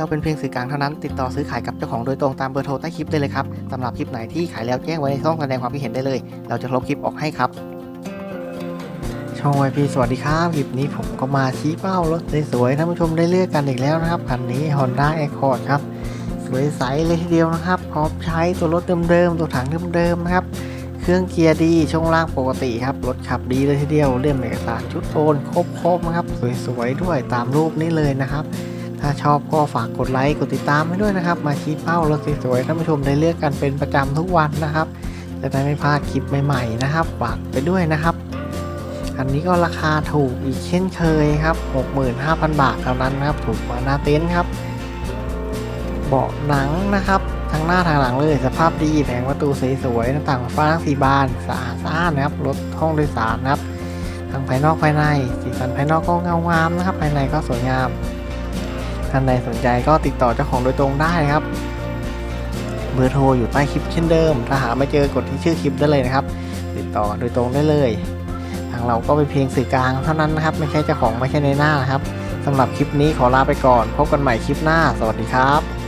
เราเป็นเพียงสื่อกลางเท่านั้น ติดต่อซื้อขายกับเจ้าของโดยตรงตามเบอร์โทรใต้คลิปได้เลยครับสำหรับคลิปไหนที่ขายแล้วแจ้งไว้ในช่องแสดงความคิดเห็นได้เลย เราจะลบคลิปออกให้ครับ ช่องวพีสวัสดีครับ คลิปนี้ผมก็มาชี้เป้ารถสวยๆท่านผู้ชมได้เลือกกันอีกแล้วนะครับคันนี้ Honda Accord ครับ สวยใสเลยทีเดียวนะครับ พร้อมใช้ตัวรถเดิมๆตัวถังเดิมๆนะครับเครื่องเกียร์ดีช่วงล่างปกติครับ รถขับดีเลยทีเดียวเล่มเอกสารชุดโอนครบๆนะครับ สวยๆด้วยตามรูปนี้เลยนะครับ ถ้าชอบก็ฝากกดไลค์กดติดตามให้ด้วยนะครับ มาชี้เป้ารถสวยๆท่านผู้ชมได้เลือกกันเป็นประจำทุกวันนะครับ จะได้ไม่พลาดคลิปใหม่ๆนะครับฝากไปด้วยนะครับ อันนี้ก็ราคาถูกอีกเช่นเคยครับ 65,000 บาทเท่านั้นนะครับ ถูกกว่าหน้าเต็นท์ครับ เบาะหนังนะครับทั้งหน้าทางหลังเลยสภาพดีแผงประตูสวยๆหน้าต่างฟ้าทั้งสีบานสะอาดสะอานนะครับรถห้องโดยสารนะครับทั้งภายนอกภายใน สีสันภายนอกก็เงางามนะครับ ภายในก็สวยงาม ท่านใดสนใจก็ติดต่อเจ้าของโดยตรงได้ครับ เบอร์โทรอยู่ใต้คลิปเช่นเดิม ถ้าหาไม่เจอกดที่ชื่อคลิปได้เลยนะครับ ติดต่อโดยตรงได้เลย ทางเราก็เป็นเพียงสื่อกลางเท่านั้นนะครับ ไม่ใช่เจ้าของไม่ใช่ในหน้านะครับสำหรับคลิปนี้ขอลาไปก่อน พบกันใหม่คลิปหน้า สวัสดีครับ